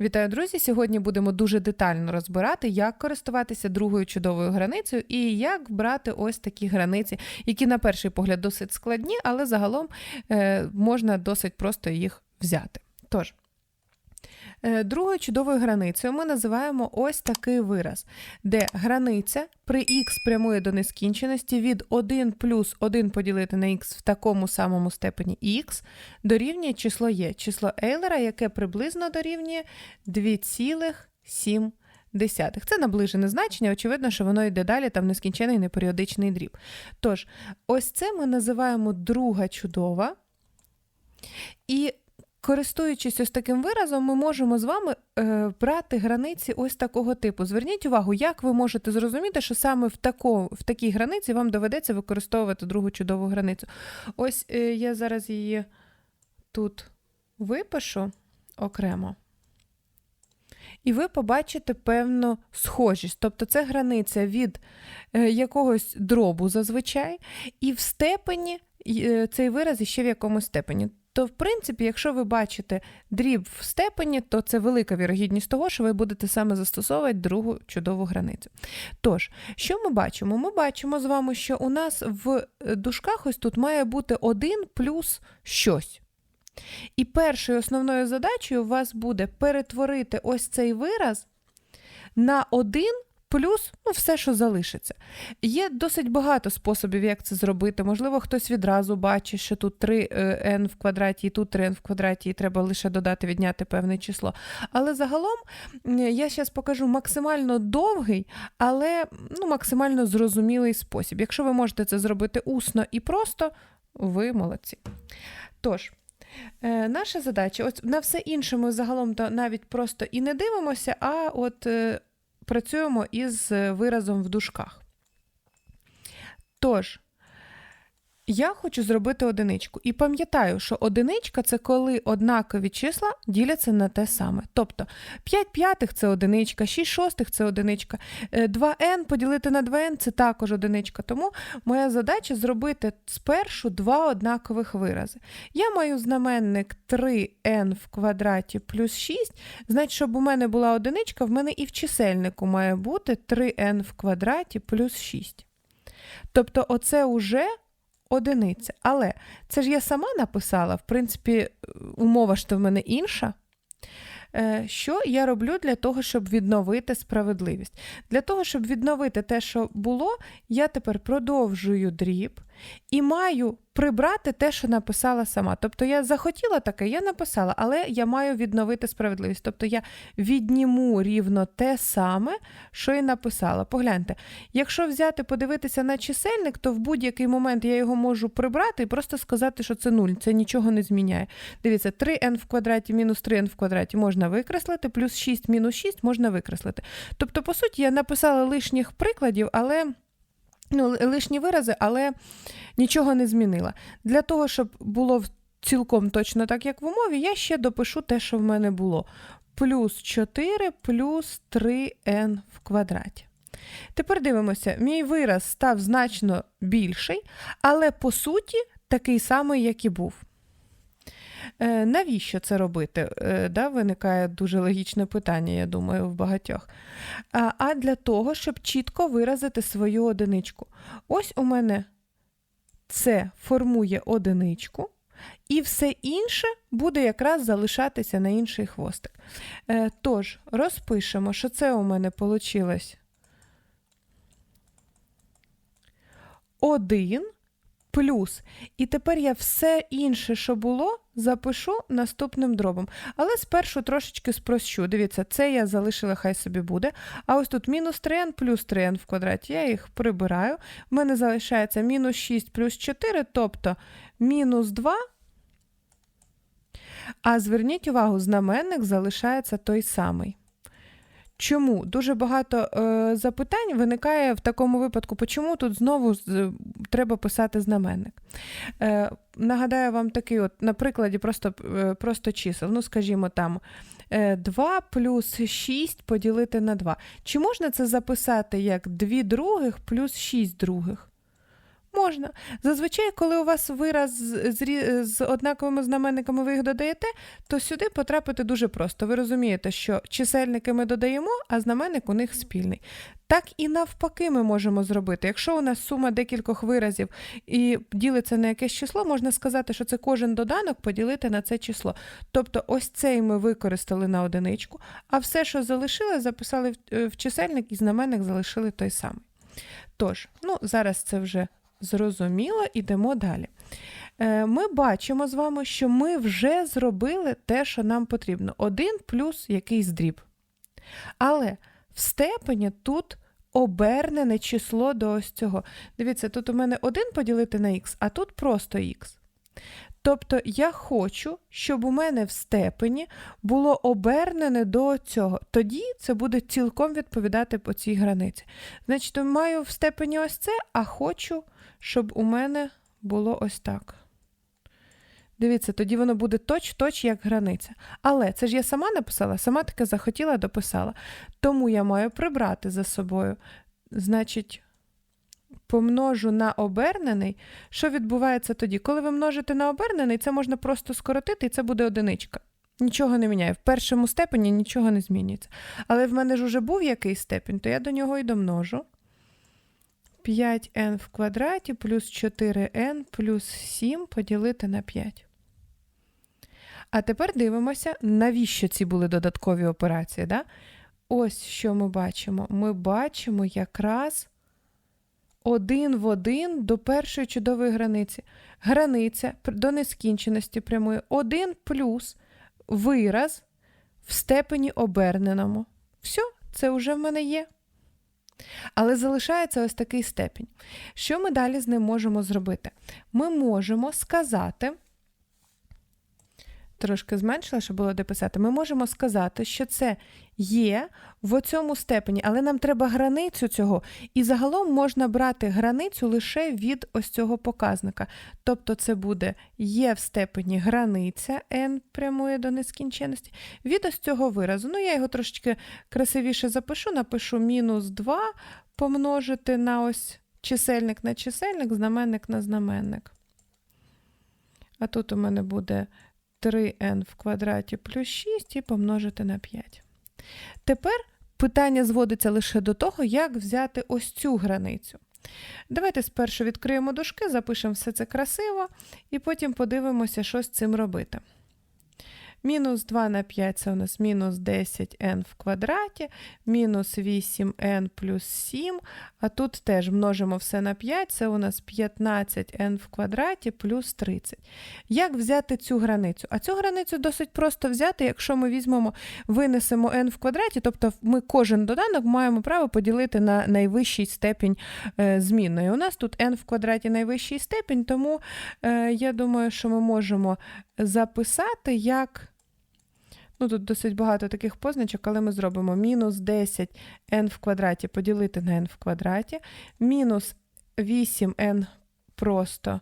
Вітаю, друзі! Сьогодні будемо дуже детально розбирати, як користуватися другою чудовою границею і як брати ось такі границі, які на перший погляд досить складні, але загалом е, можна досить просто їх взяти. Tож, е, другою чудовою границею ми називаємо ось такий вираз, де границя при х прямує до нескінченості від 1 плюс 1 поділити на х в такому самому степені х дорівнює число є, число Ейлера, яке приблизно дорівнює 2,7. Це наближене значення, очевидно, що воно йде далі, там нескінчений неперіодичний дріб. Тож, ось це ми називаємо друга чудова. І користуючись ось таким виразом, ми можемо з вами е, брати границі ось такого типу. Зверніть увагу, як ви можете зрозуміти, що саме в, тако, в такій границі вам доведеться використовувати другу чудову границю. Ось е, я зараз її тут випишу окремо. І ви побачите певну схожість. Тобто це границя від е, якогось дробу зазвичай, і в степені е, цей вираз іще в якомусь степені. То, в принципі, якщо ви бачите дріб в степені, то це велика вірогідність того, що ви будете саме застосовувати другу чудову границю. Тож, що ми бачимо? Ми бачимо з вами, що у нас в дужках ось тут має бути 1 плюс щось. І першою основною задачею у вас буде перетворити ось цей вираз на 1 плюс ну, все, що залишиться. Є досить багато способів, як це зробити. Можливо, хтось відразу бачить, що тут 3n в квадраті, і тут 3n в квадраті, і треба лише додати, відняти певне число. Але загалом я зараз покажу максимально довгий, але ну, максимально зрозумілий спосіб. Якщо ви можете це зробити усно і просто, ви молодці. Тож. Е, наша задача, от на все інше ми загалом то навіть просто і не дивимося, а от е, працюємо із виразом в дужках. Тож, я хочу зробити одиничку. І пам'ятаю, що одиничка це коли однакові числа діляться на те саме. Тобто 5 п'ятих це одиничка, 6 шостих це одиничка, 2n поділити на 2n це також одиничка. Тому моя задача зробити спершу два однакових вирази. Я маю знаменник 3n в квадраті плюс 6, значить, щоб у мене була одиничка, в мене і в чисельнику має бути 3n в квадраті плюс 6. Тобто, оце уже одиниця. Але це ж я сама написала, в принципі, умова ж то в мене інша. Е, що я роблю для того, щоб відновити справедливість? Для того, щоб відновити те, що було, я тепер продовжую дріб і маю прибрати те, що написала сама. Тобто я захотіла таке, я написала, але я маю відновити справедливість. Тобто я відніму рівно те саме, що і написала. Погляньте, якщо взяти, подивитися на чисельник, то в будь-який момент я його можу прибрати і просто сказати, що це 0, це нічого не зміняє. Дивіться, 3n в квадраті мінус 3n в квадраті можна викреслити, плюс 6 мінус 6 можна викреслити. Тобто, по суті, я написала лишніх прикладів, але ну, лишні вирази, але нічого не змінила. Для того, щоб було цілком точно так, як в умові, я ще допишу те, що в мене було. Плюс 4 плюс 3n в квадраті. Тепер дивимося, мій вираз став значно більший, але по суті такий самий, як і був. Е, навіщо це робити? Е, да, Виникає дуже логічне питання, я думаю, в багатьох. А, для того, щоб чітко виразити свою одиничку. Ось у мене це формує одиничку. І все інше буде якраз залишатися на інший хвостик. Е, тож, розпишемо, що це у мене вийшло 1 плюс. І тепер я все інше, що було, запишу наступним дробом. Але спершу трошечки спрощу. Дивіться, це я залишила, хай собі буде. А ось тут мінус 3n плюс 3n в квадраті. Я їх прибираю. У мене залишається мінус 6 плюс 4, тобто мінус 2. А зверніть увагу, знаменник залишається той самий. Чому? Дуже багато е, запитань виникає в такому випадку, чому тут знову з, треба писати знаменник. Е, Нагадаю вам такий, от, на прикладі просто е, просто чисел. Ну, скажімо, там 2 е, плюс 6 поділити на 2. Чи можна це записати як 2 других плюс 6 других? Можна. Зазвичай, коли у вас вираз з, з, однаковими знаменниками ви їх додаєте, то сюди потрапити дуже просто. Ви розумієте, що чисельники ми додаємо, а знаменник у них спільний. Так і навпаки ми можемо зробити. Якщо у нас сума декількох виразів і ділиться на якесь число, можна сказати, що це кожен доданок поділити на це число. Тобто ось цей ми використали на одиничку, а все, що залишили, записали в, е, в чисельник і знаменник залишили той самий. Тож, ну, зараз це вже зрозуміло, ідемо далі. Е, Ми бачимо з вами, що ми вже зробили те, що нам потрібно. Один плюс якийсь дріб. Але в степені тут обернене число до ось цього. Дивіться, тут у мене 1 поділити на х, а тут просто х. Тобто я хочу, щоб у мене в степені було обернене до цього. Тоді це буде цілком відповідати по цій границі. Значить, маю в степені ось це, а хочу, щоб у мене було ось так. Дивіться, тоді воно буде точ-точ, як границя. Але це ж я сама написала, сама таке захотіла, дописала. Тому я маю прибрати за собою. Значить, помножу на обернений. Що відбувається тоді? Коли ви множите на обернений, це можна просто скоротити, і це буде одиничка. Нічого не міняє. В першому степені нічого не змінюється. Але в мене ж уже був якийсь степінь, то я до нього і домножу. 5n в квадраті плюс 4n плюс 7 поділити на 5. А тепер дивимося, навіщо ці були додаткові операції. Да? Ось що ми бачимо. Ми бачимо якраз один в один до першої чудової границі. Границя до нескінченості прямої 1 плюс вираз в степені оберненому. Все, це вже в мене є. Але залишається ось такий степінь. Що ми далі з ним можемо зробити? Ми можемо сказати, трошки зменшила, щоб було де писати, ми можемо сказати, що це є в цьому степені, але нам треба границю цього. І загалом можна брати границю лише від ось цього показника. Тобто це буде є в степені границя n прямує до нескінченності, від ось цього виразу. Ну, я його трошечки красивіше запишу, напишу мінус 2 помножити на ось чисельник на чисельник, знаменник на знаменник. А тут у мене буде 3n в квадраті плюс 6 і помножити на 5. Тепер питання зводиться лише до того, як взяти ось цю границю. Давайте спершу відкриємо дужки, запишемо все це красиво, і потім подивимося, що з цим робити. Мінус 2 на 5 це у нас мінус 10n в квадраті, мінус 8n плюс 7, а тут теж множимо все на 5, це у нас 15n в квадраті плюс 30. Як взяти цю границю? А цю границю досить просто взяти, якщо ми візьмемо, винесемо n в квадраті, тобто ми кожен доданок маємо право поділити на найвищий степінь е, змінної. У нас тут n в квадраті найвищий степінь, тому е, я думаю, що ми можемо записати як. Ну, тут досить багато таких позначок, але ми зробимо. Мінус 10 n в квадраті поділити на n в квадраті, мінус 8n просто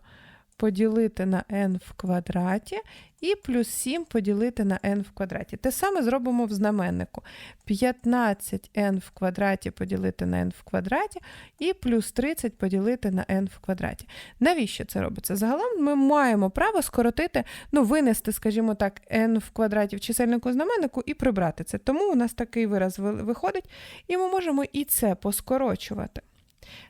поділити на n в квадраті, і плюс 7 поділити на n в квадраті. Те саме зробимо в знаменнику. 15n в квадраті поділити на n в квадраті, і плюс 30 поділити на n в квадраті. Навіщо це робиться? Загалом ми маємо право скоротити, ну, винести, скажімо так, n в квадраті в чисельнику знаменнику і прибрати це. Тому у нас такий вираз виходить, і ми можемо і це поскорочувати.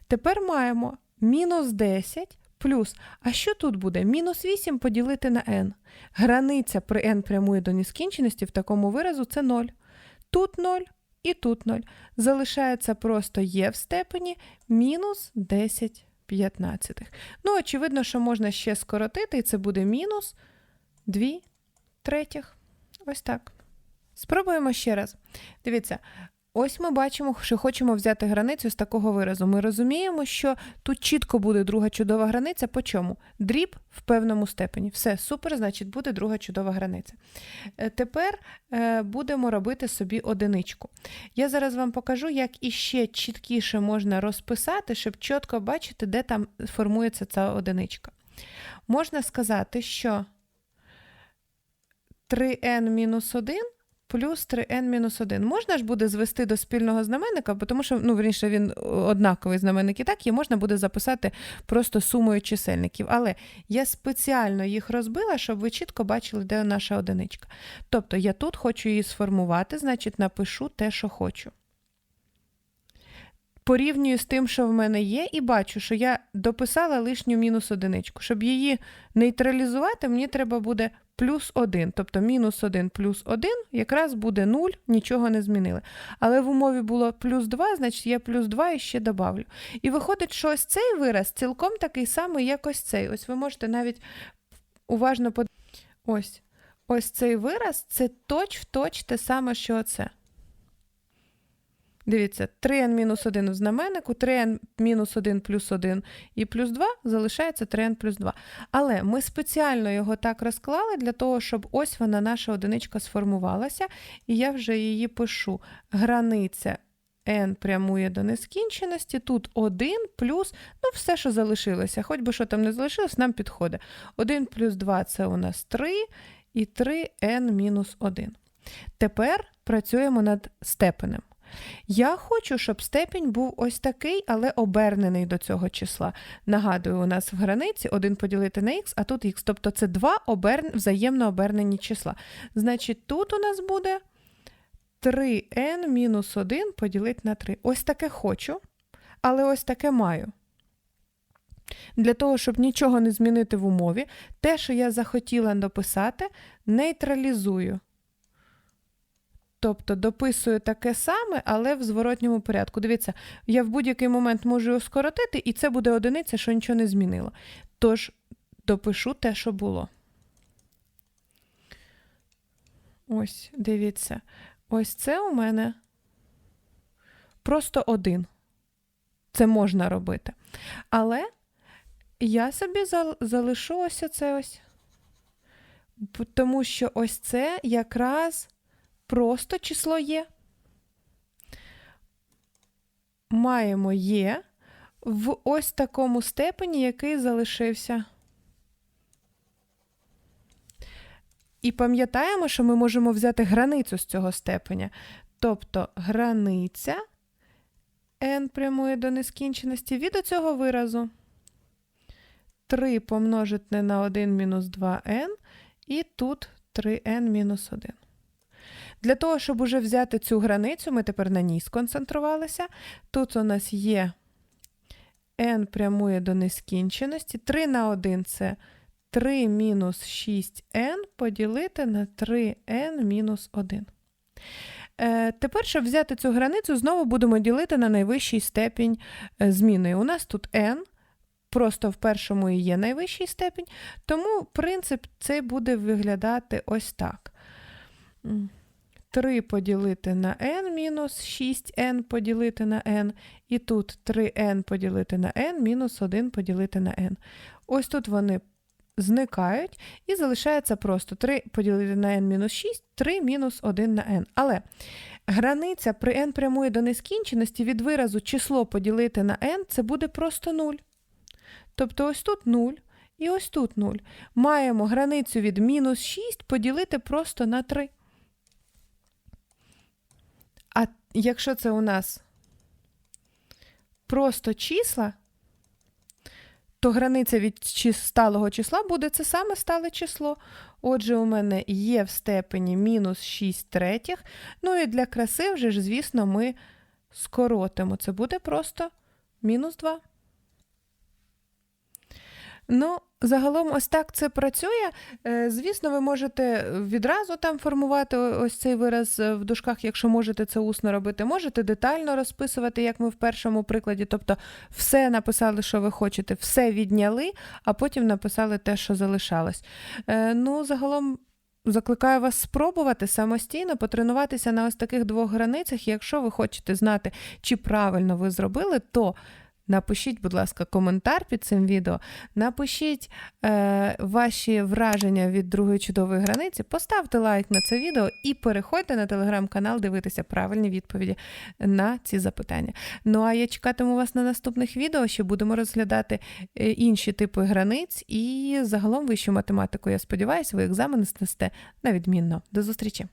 Тепер маємо мінус 10 плюс. А що тут буде? Мінус 8 поділити на n. Границя при n прямує до нескінченості в такому виразу це 0. Тут 0 і тут 0. Залишається просто є в степені мінус 10 п'ятнадцятих. Ну, очевидно, що можна ще скоротити, і це буде мінус 2 третіх. Ось так. Спробуємо ще раз. Дивіться, ось ми бачимо, що хочемо взяти границю з такого виразу. Ми розуміємо, що тут чітко буде друга чудова границя. По чому? Дріб в певному степені. Все, супер, значить, буде друга чудова границя. Е, Тепер е, будемо робити собі одиничку. Я зараз вам покажу, як іще чіткіше можна розписати, щоб чітко бачити, де там формується ця одиничка. Можна сказати, що 3n-1 плюс 3n-1. Можна ж буде звести до спільного знаменника, тому що, ну, верніше, він однаковий знаменник і так, і можна буде записати просто сумою чисельників. Але я спеціально їх розбила, щоб ви чітко бачили, де наша одиничка. Тобто я тут хочу її сформувати, значить напишу те, що хочу. Порівнюю з тим, що в мене є, і бачу, що я дописала лишню мінус одиничку. Щоб її нейтралізувати, мені треба буде плюс 1. Тобто мінус 1 плюс 1 якраз буде 0, нічого не змінили. Але в умові було плюс 2, значить я плюс 2 і ще добавлю. І виходить, що ось цей вираз цілком такий самий, як ось цей. Ось ви можете навіть уважно подивитися. Ось. Ось цей вираз це точ-в-точ те саме, що оце. Дивіться, 3n-1 в знаменнику, 3n-1 плюс 1 і плюс 2 залишається 3n плюс 2. Але ми спеціально його так розклали для того, щоб ось вона, наша одиничка, сформувалася, і я вже її пишу. Границя n прямує до нескінченості, тут 1 плюс, ну все, що залишилося, хоч би що там не залишилось, нам підходить. 1 плюс 2 це у нас 3, і 3n мінус 1. Тепер працюємо над степенем. Я хочу, щоб степінь був ось такий, але обернений до цього числа. Нагадую, у нас в границі 1 поділити на х, а тут х. Тобто це два оберн... взаємно обернені числа. Значить, тут у нас буде 3n мінус 1 поділити на 3. Ось таке хочу, але ось таке маю. Для того, щоб нічого не змінити в умові, те, що я захотіла дописати, нейтралізую. Тобто дописую таке саме, але в зворотньому порядку. Дивіться, я в будь-який момент можу його скоротити, і це буде одиниця, що нічого не змінило. Тож допишу те, що було. Ось, дивіться. Ось це у мене просто один. Це можна робити. Але я собі залишу ось це ось. Тому що ось це якраз просто число є. Маємо є в ось такому степені, який залишився. І пам'ятаємо, що ми можемо взяти границю з цього степеня. Тобто границя n прямує до нескінченості від цього виразу 3 помножити на 1 мінус 2n, і тут 3n мінус 1. Для того, щоб уже взяти цю границю, ми тепер на ній сконцентрувалися. Тут у нас є n прямує до нескінченості. 3 на 1 це 3 мінус 6n поділити на 3n мінус 1. Е, Тепер, щоб взяти цю границю, знову будемо ділити на найвищий степінь е, зміни. У нас тут n, просто в першому і є найвищий степінь, тому принцип цей буде виглядати ось так. 3 поділити на n мінус 6n поділити на n, і тут 3n поділити на n мінус 1 поділити на n. Ось тут вони зникають і залишається просто 3 поділити на n мінус 6, 3 мінус 1 на n. Але границя при n прямує до нескінченості від виразу число поділити на n це буде просто 0. Тобто ось тут 0 і ось тут 0. Маємо границю від мінус 6 поділити просто на 3. А якщо це у нас просто числа, то границя від сталого числа буде це саме стале число. Отже, у мене є в степені мінус 6 третіх. Ну і для краси вже ж, звісно, ми скоротимо. Це буде просто мінус 2. Ну, загалом, ось так це працює. Е, звісно, ви можете відразу там формувати ось цей вираз в дужках, якщо можете це усно робити. Можете детально розписувати, як ми в першому прикладі. Тобто, все написали, що ви хочете, все відняли, а потім написали те, що залишалось. Е, ну, загалом. Закликаю вас спробувати самостійно потренуватися на ось таких двох границях. Якщо ви хочете знати, чи правильно ви зробили, то Напишіть, будь ласка, коментар під цим відео. Напишіть е, ваші враження від другої чудової границі, поставте лайк на це відео і переходьте на телеграм-канал дивитися правильні відповіді на ці запитання. Ну а я чекатиму вас на наступних відео, що будемо розглядати е, інші типи границь і загалом вищу математику. Я сподіваюся, ви екзамени здасте на відмінно. До зустрічі!